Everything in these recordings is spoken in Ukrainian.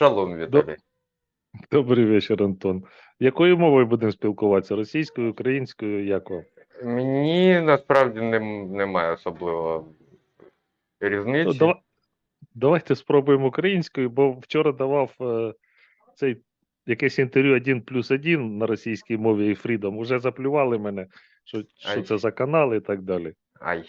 Шалом, Віталій. Добрий вечір, Антон. Якою мовою будемо спілкуватися? Російською, українською, як вам? Мені насправді нем- немає особливо Ну, різниці. Давайте спробуємо українською, бо вчора давав е, цей якесь інтерв'ю 1 плюс 1 на російській мові і Freedom. Уже заплювали мене, що, що Ай. це за канал і так далі. Ай.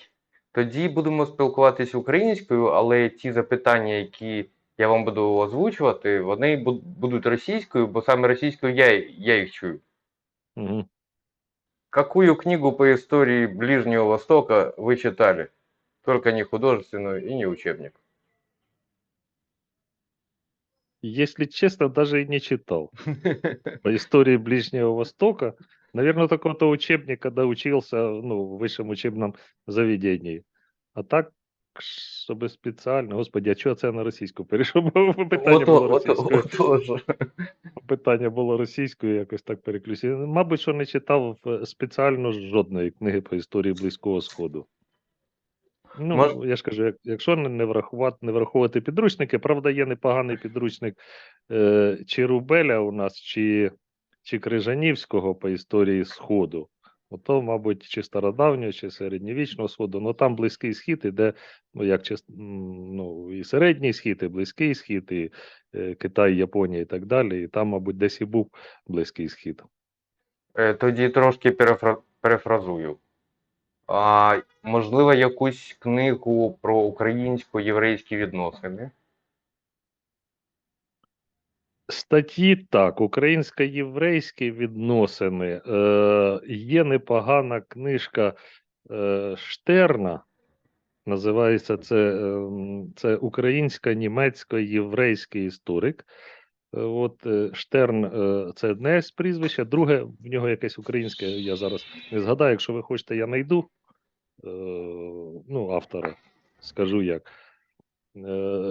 Тоді будемо спілкуватись українською, але ті запитання, які я вам буду озвучувати, вони бу- будуть російською, бо саме російською я, я їх чую. Угу. Какую книгу по истории Ближнего Востока вы читали? Только не художественную и не учебник. Если честно, даже и не читал. По истории Ближнего Востока, наверное, такого-то учебника, когда учился ну, в высшем учебном заведении. А так, чтобы спеціально, господи, а чого це на російську перейшов? Питання було російською. Питання було російською, якось так переключив. Мабуть, що не читав спеціально жодної книги по історії Близького Сходу. Ну, Мож- я ж кажу, якщо не, не, врахувати, не враховувати підручники, правда, є непоганий підручник е, чи Рубеля у нас, чи, чи Крижанівського по історії Сходу. Ото, мабуть, чи стародавнього, чи середньовічного сходу, ну там близький схід іде, ну як ну, і середній схід, і близький схід, і е, Китай, Японія і так далі. І там, мабуть, десь і був близький схід. Е, Тоді трошки перефра... перефразую. А, можливо, якусь книгу про українсько-єврейські відносини. Статті так, українсько-єврейські відносини. Е, є непогана книжка е, Штерна. Називається це, ем, це українсько-німецько-єврейський історик. Е, От е, Штерн е, це одне з прізвища, друге в нього якесь українське, я зараз не згадаю. Якщо ви хочете, я знайду е, ну, автора, скажу як.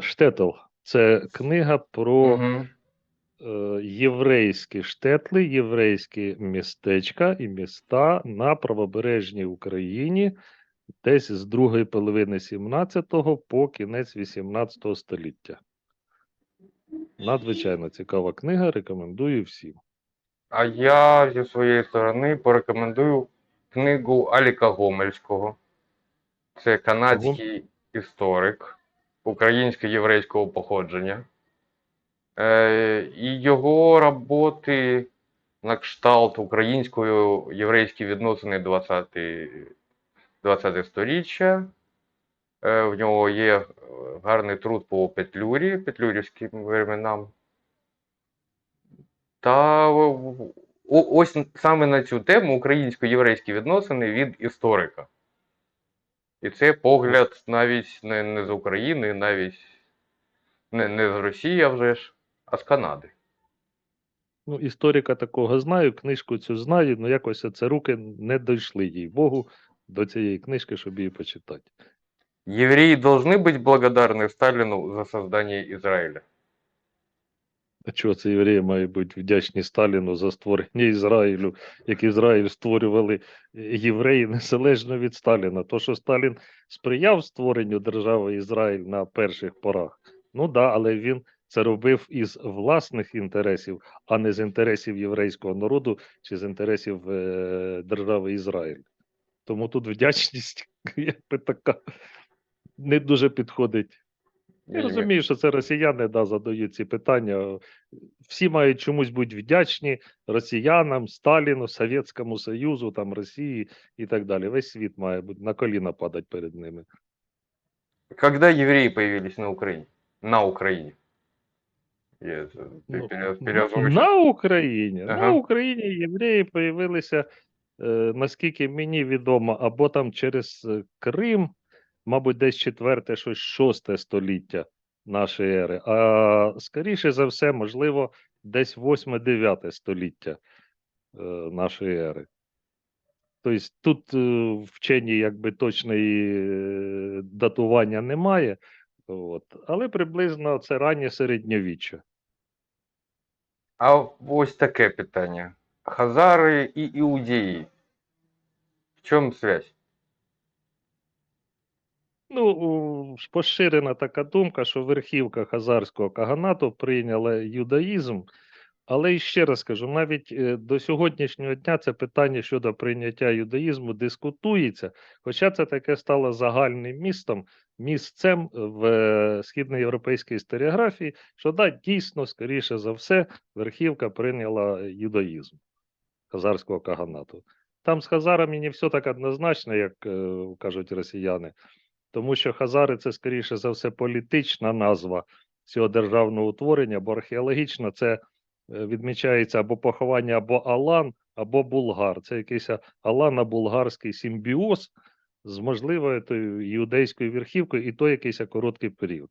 Штетл це книга про Мгм. Е, єврейські штетли, єврейські містечка і міста на правобережній Україні десь з другої половини 17 по кінець 18 століття. Надзвичайно цікава книга, рекомендую всім. А я зі своєї сторони порекомендую книгу Аліка Гомельського. Це канадський історик українсько-єврейського походження. Е, і його роботи на кшталт українсько-єврейські відносини 20, 20 сторіччя. Е, в нього є е, гарний труд по Петлюрі, петлюрівським временам. Та ось саме на цю тему українсько-єврейські відносини від історика. І це погляд навіть не, не з України, навіть не, не з Росії, а вже ж, а з Канади. Ну, історика такого знаю, книжку цю знаю, але якось це руки не дійшли, їй Богу, до цієї книжки, щоб її почитати. Евреи должны быть благодарны Сталину за создание Израиля. А чого це євреї мають бути вдячні Сталіну за створення Ізраїлю, як Ізраїль створювали е, євреї незалежно від Сталіна. То, що Сталін сприяв створенню держави Ізраїль на перших порах, ну да, але він це робив із власних інтересів, а не з інтересів єврейського народу чи з інтересів е, держави Ізраїль. Тому тут вдячність якби така не дуже підходить я розумію, що це росіяни да, задають ці питання. Всі мають чомусь бути вдячні росіянам, Сталіну, Совєтському Союзу, там, Росії і так далі. Весь світ має бути на коліна падати перед ними. Когда евреи появились на Украине? На Украине. Это Ну, Ну. На Україні. На Україні євреї появилися, е, наскільки мені відомо, або там через е, Крим, мабуть, десь четверте, щось шосте століття нашої ери. А скоріше за все, можливо, десь восьме-дев'яте століття е, нашої ери. Тобто тут е, вчені якби точної е, датування немає, от, але приблизно це раннє середньовіччя. А ось таке питання. Хазари і іудеї. В чому связь? Ну, поширена така думка, що верхівка хазарського каганату прийняла юдаїзм. Але і ще раз кажу, навіть е, до сьогоднішнього дня це питання щодо прийняття юдаїзму дискутується, хоча це таке стало загальним містом, місцем в е, східноєвропейській історіографії, що да, дійсно, скоріше за все, верхівка прийняла юдаїзм хазарського каганату. Там з хазарами не все так однозначно, як е, кажуть росіяни, тому що хазари це скоріше за все політична назва цього державного утворення, бо археологічно це відмічається або поховання або Алан, або Булгар. Це якийсь алано-булгарський симбіоз з можливою тою юдейською верхівкою, і то якийсь короткий період.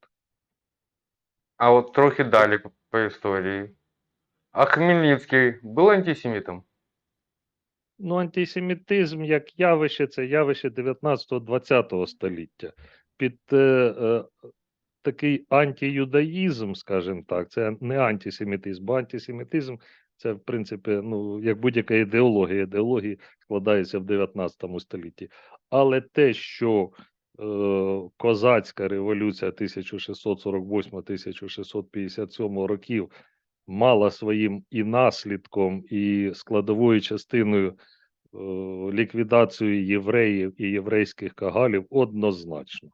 А от трохи далі по, по історії. А Хмельницький був антисемітом? Ну, антисемітизм як явище, це явище 19-20 століття. Під е, е, такий антиюдаїзм, скажімо так, це не антисемітизм, бо антисемітизм це, в принципі, ну, як будь-яка ідеологія. Ідеології складається в 19 столітті. Але те, що е, козацька революція 1648-1657 років мала своїм і наслідком, і складовою частиною е, ліквідацію євреїв і єврейських кагалів однозначно.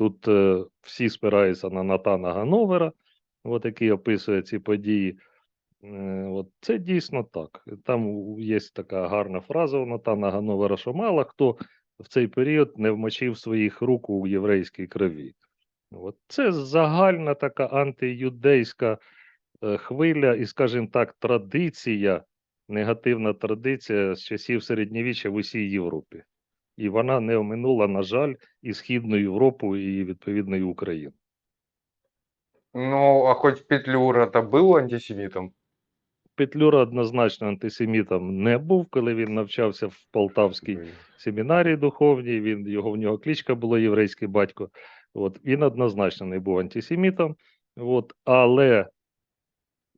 Тут е, всі спираються на Натана Гановера, от, який описує ці події. Е, От, це дійсно так. Там є така гарна фраза у Натана Гановера, що мало хто в цей період не вмочив своїх рук у єврейській крові. От, це загальна така антиюдейська е, хвиля і, скажімо так, традиція, негативна традиція з часів середньовіччя в усій Європі. І вона не оминула, на жаль, і Східну Європу, і відповідно і Україну. Ну, а хоч Петлюра та був антисемітом? Петлюра однозначно антисемітом не був, коли він навчався в Полтавській семінарії духовній. Він його в нього кличка була єврейський батько. От він однозначно не був антисемітом. От, але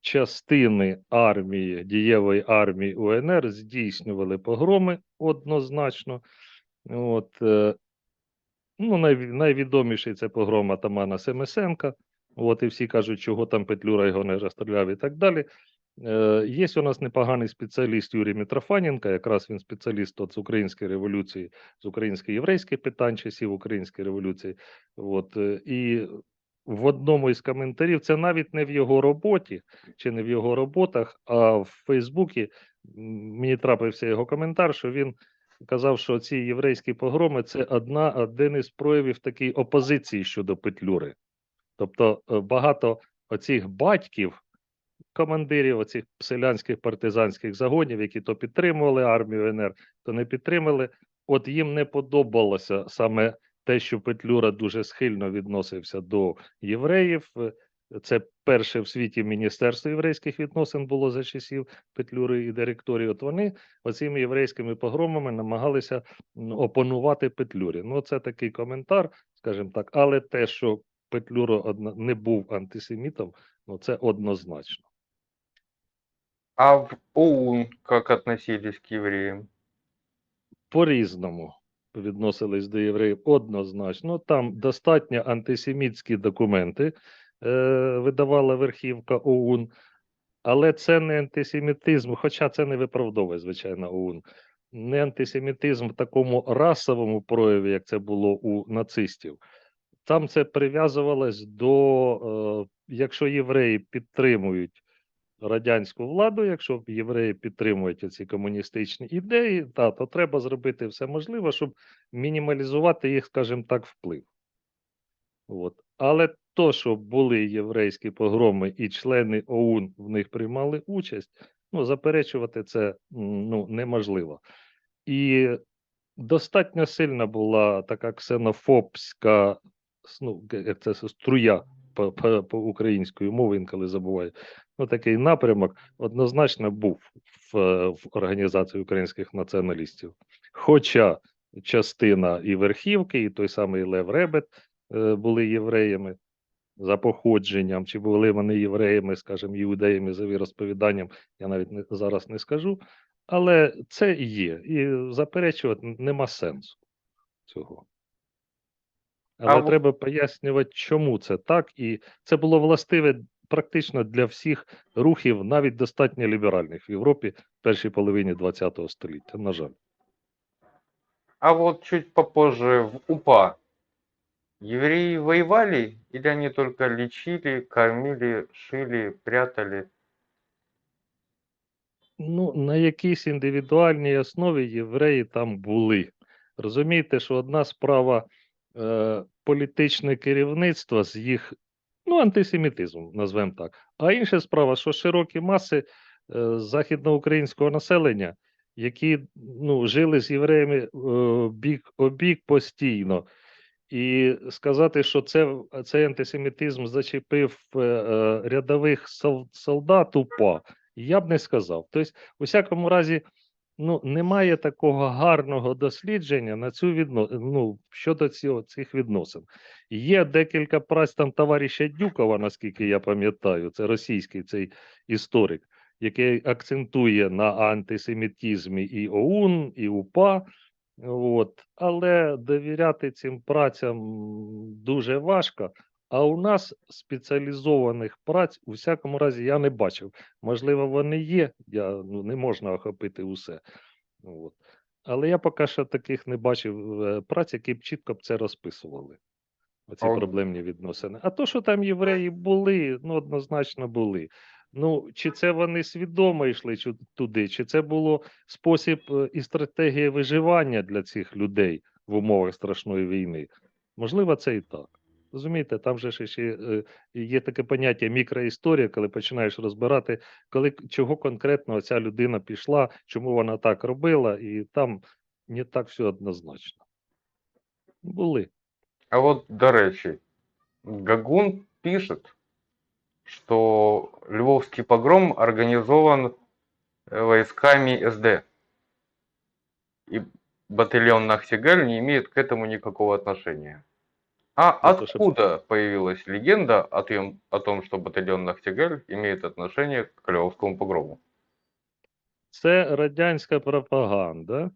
частини армії, дієвої армії УНР здійснювали погроми однозначно. От, е, ну, найвідоміший це погром Атамана Семисенка. От, і всі кажуть, чого там Петлюра його не розстріляв і так далі. Е, Є у нас непоганий спеціаліст Юрій Митрофаненко, якраз він спеціаліст от з української революції, з українсько-єврейських питань часів української революції. От, е, і в одному із коментарів, це навіть не в його роботі чи не в його роботах, а в Фейсбуці мені трапився його коментар, що він казав, що ці єврейські погроми це одна, один із проявів такої опозиції щодо Петлюри. Тобто е, багато оцих батьків, командирів оцих селянських партизанських загонів, які то підтримували армію НР, то не підтримали. От їм не подобалося саме те, що Петлюра дуже схильно відносився до євреїв. Це перше в світі Міністерство єврейських відносин було за часів Петлюри і директорії. От вони оцими єврейськими погромами намагалися м, опонувати Петлюрі. Ну, це такий коментар, скажімо так, але те, що Петлюра не був антисемітом, ну це однозначно. А в ОУН как относились к евреям? по-різному відносились до євреїв однозначно. Там достатньо антисемітські документи видавала верхівка ОУН, але це не антисемітизм, хоча це не виправдовує, звичайно, ОУН. Не антисемітизм в такому расовому прояві, як це було у нацистів. Там це прив'язувалось до, е, якщо євреї підтримують радянську владу, якщо євреї підтримують ці комуністичні ідеї, та, то треба зробити все можливе, щоб мінімалізувати їх, скажімо так, вплив. От. Але то, що були єврейські погроми і члени ОУН в них приймали участь, ну, заперечувати це ну, неможливо. І достатньо сильна була така ксенофобська ну, це струя по, по, по української мови, інколи забуваю. Ну, такий напрямок однозначно був в, в організації українських націоналістів. Хоча частина і верхівки, і той самий Лев Ребет е, були євреями за походженням, чи були вони євреями, скажімо, іудеями за віросповіданням, я навіть не, зараз не скажу. Але це є, і заперечувати нема сенсу цього. Але во- треба пояснювати, чому це так, і це було властиве практично для всіх рухів, навіть достатньо ліберальних в Європі в першій половині ХХ століття. На жаль. А вот чуть попозже в УПА евреи воевали или они только лечили, кормили, шили, прятали? Ну, на якійсь індивідуальній основі євреї там були. Розумієте, що одна справа е, політичне керівництво з їх ну, антисемітизмом, назвемо так. А інша справа, що широкі маси е, західноукраїнського населення, які ну, жили з євреями е, бік о бік постійно. І сказати, що це, цей антисемітизм зачепив е, е, рядових сол- солдат УПА, я б не сказав. Тобто, у всякому разі, ну, немає такого гарного дослідження на цю відно... ну, щодо цього, цих відносин. Є декілька праць там товариша Дюкова, наскільки я пам'ятаю, це російський цей історик, який акцентує на антисемітизмі і ОУН, і УПА. От. Але довіряти цим працям дуже важко. А у нас спеціалізованих праць, у всякому разі, я не бачив. Можливо, вони є, я, ну, не можна охопити усе. От. Але я поки що таких не бачив е, праць, які б чітко б це розписували. Оці проблемні відносини. А то, що там євреї були, ну однозначно були. Ну, чи це вони свідомо йшли туди, чи це було спосіб е, і стратегія виживання для цих людей в умовах страшної війни? Можливо, це і так. Розумієте, там же ще е, є таке поняття мікроісторія, коли починаєш розбирати, коли чого конкретно ця людина пішла, чому вона так робила, і там не так все однозначно. Були. А вот, до речі, Гагун пишет, что Львовский погром организован э, войсками СД. И батальон Нахтигаль не имеет к этому никакого отношения. А Это ж- откуда появилась легенда о том, о том, что батальон Нахтигаль имеет отношение к Львовскому погрому? Це радянська пропаганда.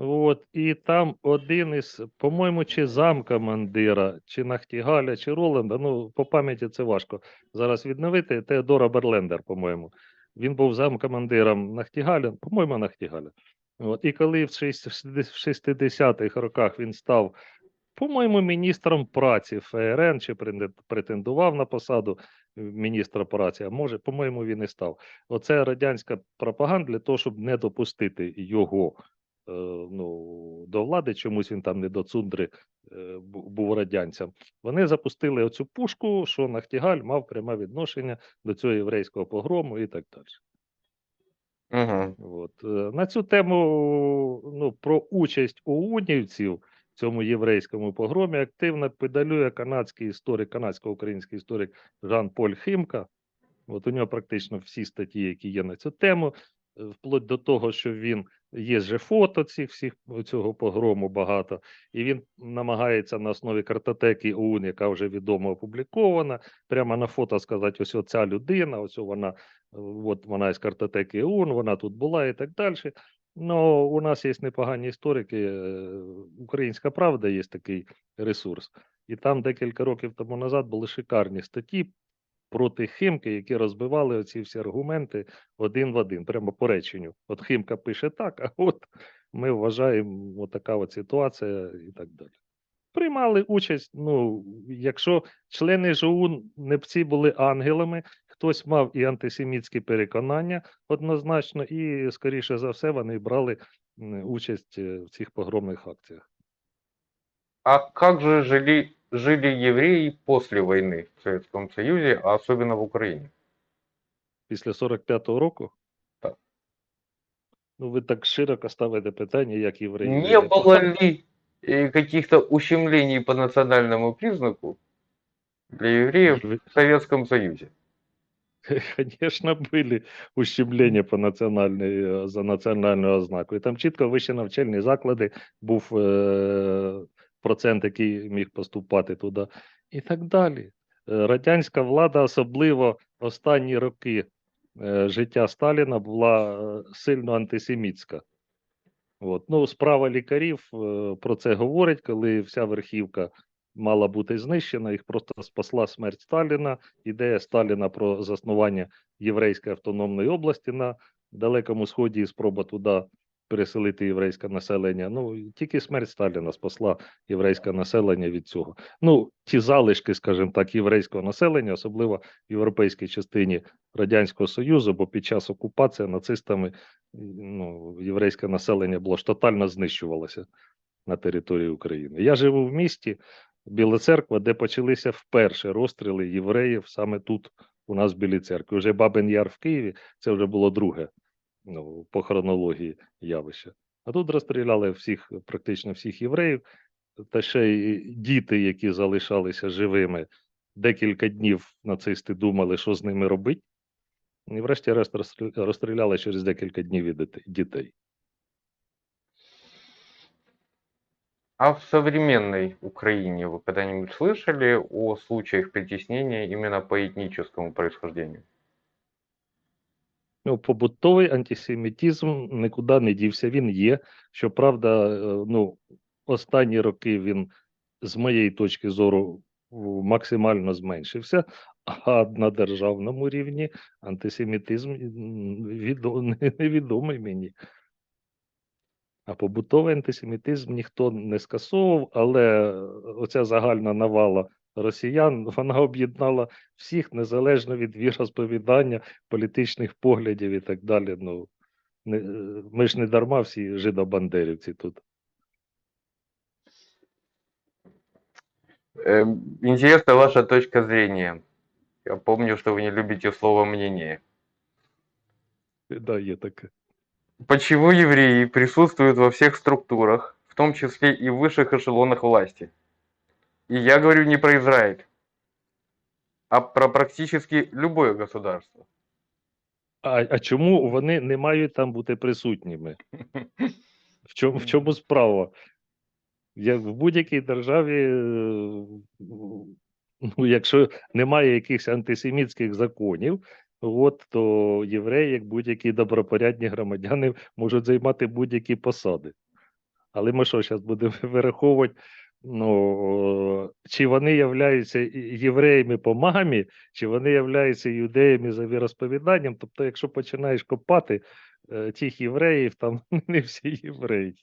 От, і там один із, по-моєму, чи замкомандира, чи Нахтігаля, чи Роланда, ну, по пам'яті це важко зараз відновити. Теодора Берлендер, по-моєму. Він був замкомандиром Нахтігаля, по-моєму, Нахтігаля. От, і коли в 60-х роках він став, по-моєму, міністром праці ФРН, чи претендував на посаду міністра праці, а може, по-моєму, він і став. Оце радянська пропаганда для того, щоб не допустити його ну, до влади, чомусь він там не до цундри е, був радянцям. Вони запустили оцю пушку, що Нахтігаль мав пряме відношення до цього єврейського погрому і так далі. Угу. От. е, На цю тему ну, про участь оунівців в цьому єврейському погромі активно педалює канадський історик, канадсько-український історик Жан-Поль Химка. От у нього практично всі статті, які є на цю тему, е, вплоть до того, що він є же фото цих всіх цього погрому багато, і він намагається на основі картотеки ОУН, яка вже відомо опублікована, прямо на фото сказати: ось оця людина, ось вона, от вона із картотеки ОУН, вона тут була і так далі. Ну, у нас є непогані історики. е, Українська правда є такий ресурс. І там декілька років тому назад були шикарні статті проти Химки, які розбивали оці всі аргументи один в один, прямо по реченню. От Химка пише так, а от ми вважаємо отака от ситуація і так далі. Приймали участь, ну, якщо члени ЖУ не всі були ангелами, хтось мав і антисемітські переконання однозначно, і, скоріше за все, вони брали участь е, в цих погромних акціях. А как же жили, жили евреи после войны в Советском Союзе, а особенно в Украине? Після 45-го року? Так. Ну, ви так широко ставите питання, як євреї. Не жили. было ли э, каких-то ущемлений по национальному признаку для евреев Ви- в Советском Союзе? Конечно, были ущемлення по національній е, за національною ознакою. Там чітко вищі навчальні заклади був е, процент, який міг поступати туди, і так далі. Е, Радянська влада, особливо останні роки е, життя Сталіна, була е, сильно антисемітська. От. Ну, справа лікарів про це говорить, коли вся верхівка мала бути знищена, їх просто спасла смерть Сталіна, ідея Сталіна про заснування єврейської автономної області на Далекому Сході і спроба туди переселити єврейське населення. Ну, тільки смерть Сталіна спасла єврейське населення від цього. Ну, ті залишки, скажімо так, єврейського населення, особливо в європейській частині Радянського Союзу, бо під час окупації нацистами ну, єврейське населення було ж тотально знищувалося на території України. Я живу в місті Біла Церква, де почалися вперше розстріли євреїв саме тут, у нас в Білій церкві. Уже Бабин Яр в Києві, це вже було друге ну, по хронології явище. А тут розстріляли всіх, практично всіх євреїв, та ще й діти, які залишалися живими. Декілька днів нацисти думали, що з ними робити. І врешті-решт розстрі- розстріляли через декілька днів і дите- дітей. А в современной Украине вы когда-нибудь слышали о случаях притеснения именно по этническому происхождению? Ну, побутовий антисемітизм нікуди не дівся. Він є. Щоправда, е, ну, останні роки він, з моєї точки зору, максимально зменшився. А на державному рівні антисемітизм невідомий мені. А побутовий антисемітизм ніхто не скасовував, але оця загальна навала росіян вона об'єднала всіх незалежно від віросповідання, політичних поглядів і так далі. Ну, не, е, ми ж не дарма всі жидобандерівці тут. Эм, Интересна ваша точка зрения. Я помню, что вы не любите слово «мнение». Да, є таке. Почему евреи присутствуют во всех структурах, в том числе и в высших эшелонах власти? И я говорю не про Израиль, а про практически любое государство. А, а чому вони не мають там бути присутніми? В чому, в чому справа? Як в будь-якій державі, е, ну, якщо немає якихось антисемітських законів, от, то євреї, як будь-які добропорядні громадяни, можуть займати будь-які посади. Але ми що, зараз будемо вираховувати, ну, чи вони являються євреями по мамі, чи вони являються юдеями за віросповіданням. Тобто, якщо починаєш копати е, тих євреїв, там не всі євреї.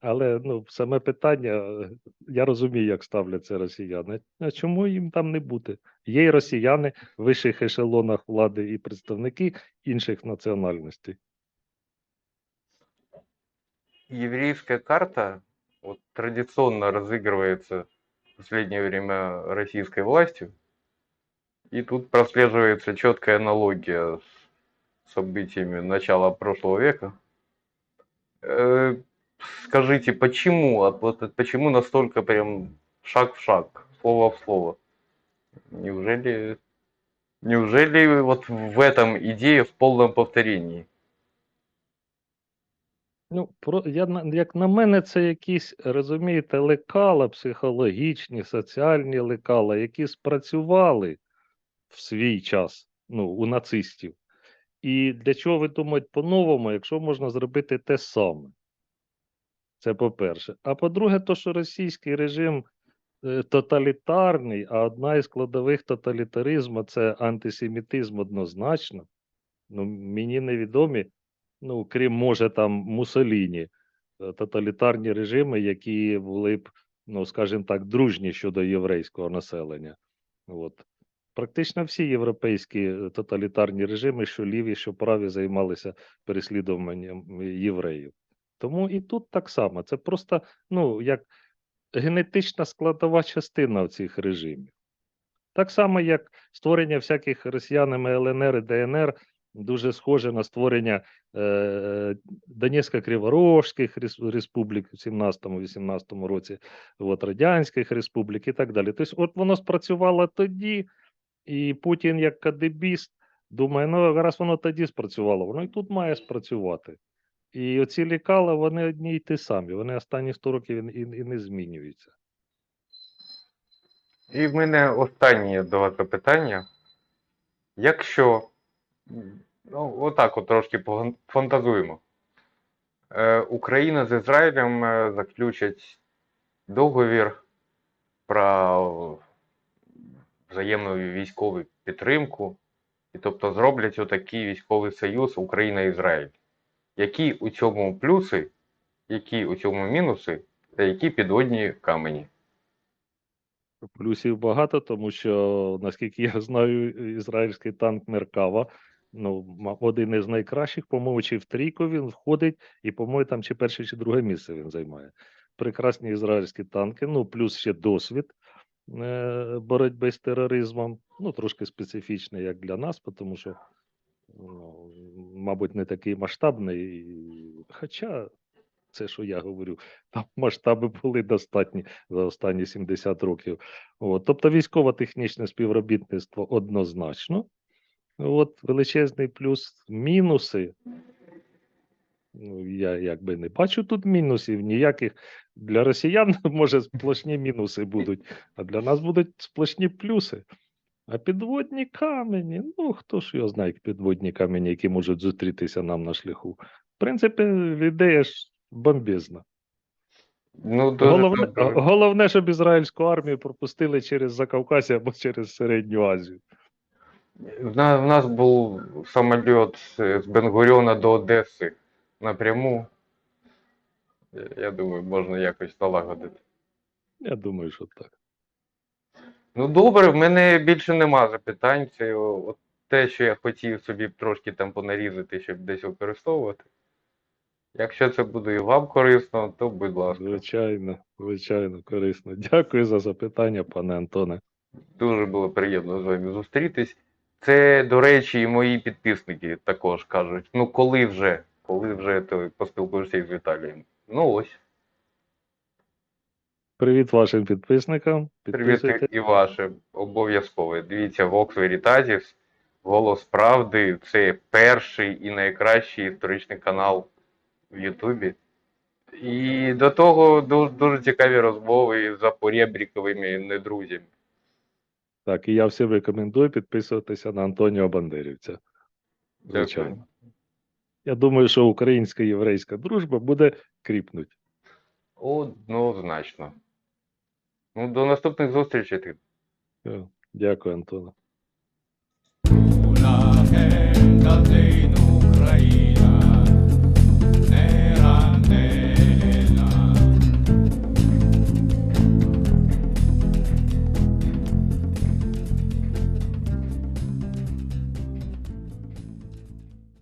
Але ну, саме питання, е, я розумію, як ставляться росіяни. А чому їм там не бути? Є й росіяни в вищих ешелонах влади і представники інших національностей. Еврейская карта вот, традиционно разыгрывается в последнее время российской властью. И тут прослеживается четкая аналогия с событиями начала прошлого века. Э, Скажите, почему, вот почему настолько прям шаг в шаг, слово в слово? Неужели, неужели вот в этом идея в полном повторении? Ну, про, я, як на мене, це якісь, розумієте, лекала психологічні, соціальні лекала, які спрацювали в свій час ну, у нацистів. І для чого ви думаєте по-новому, якщо можна зробити те саме? Це по-перше. А по-друге, то, що російський режим е, тоталітарний, а одна із складових тоталітаризму це антисемітизм однозначно. Ну, мені невідомі, ну, крім може там Мусоліні, е, тоталітарні режими, які були б, ну, скажімо так, дружні щодо єврейського населення. От. Практично всі європейські е, тоталітарні режими, що ліві, що праві, займалися переслідуванням євреїв. Тому і тут так само. Це просто ну, як генетична складова частина цих режимів. Так само, як створення всяких росіянами ЛНР і ДНР дуже схоже на створення е, Донецько-Криворожських республік в 17-18 році, от, Радянських республік і так далі. Тобто, от воно спрацювало тоді, і Путін, як кадебіст, думає, ну раз воно тоді спрацювало, воно і тут має спрацювати. І оці лікала, вони одні й ті самі, вони останні 100 років і, і, і не змінюються. І в мене останнє до вас запитання. Якщо, ну, отак от трошки фантазуємо, е, Україна з Ізраїлем е, заключать договір про взаємну військову підтримку. І тобто зроблять отакий військовий союз Україна-Ізраїль. Які у цьому плюси, які у цьому мінуси, та які підводні камені? Плюсів багато, тому що, наскільки я знаю, ізраїльський танк Меркава, ну, один із найкращих, по-моєму, чи в трійку він входить, і, по-моєму, там чи перше, чи друге місце він займає. Прекрасні ізраїльські танки, ну, плюс ще досвід е, боротьби з тероризмом, ну, трошки специфічний, як для нас, тому що, ну, мабуть, не такий масштабний. Хоча, це що я говорю, там масштаби були достатні за останні 70 років. От, тобто військово-технічне співробітництво однозначно. От величезний плюс мінуси. Ну, я якби не бачу тут мінусів ніяких. Для росіян, може, сплошні мінуси будуть, а для нас будуть сплошні плюси. А підводні камені, ну хто ж його знає, підводні камені, які можуть зустрітися нам на шляху. В принципі, ідея ж бомбезна. Ну, дуже Головне, добре. головне, щоб ізраїльську армію пропустили через Закавказя або через Середню Азію. В нас, в нас був самоліт з Бенгуріона до Одеси напряму. Я- Я думаю, можна якось налагодити. Я думаю, що так. Ну, добре, в мене більше нема запитань. Це от те, що я хотів собі трошки там понарізати, щоб десь використовувати. Якщо це буде і вам корисно, то будь ласка. Звичайно, звичайно, корисно. Дякую за запитання, пане Антоне. Дуже було приємно з вами зустрітись. Це, до речі, і мої підписники також кажуть: ну коли вже, коли вже ти поспілкуєшся із Віталієм? Ну ось, Привіт вашим підписникам. привіт і ваше обов'язкове. Дивіться Vox Veritatis, Голос Правди. Це перший і найкращий історичний канал в Ютубі. І до того дуже, дуже цікаві розмови з запорєбріковими недрузями. Так, і я всім рекомендую підписуватися на Антоніо Бандерівця. Звичайно. Дякую. Я думаю, що українська єврейська дружба буде кріпнуть. Однозначно. Ну, до наступних зустрічей. Е, Дякую, Антоне.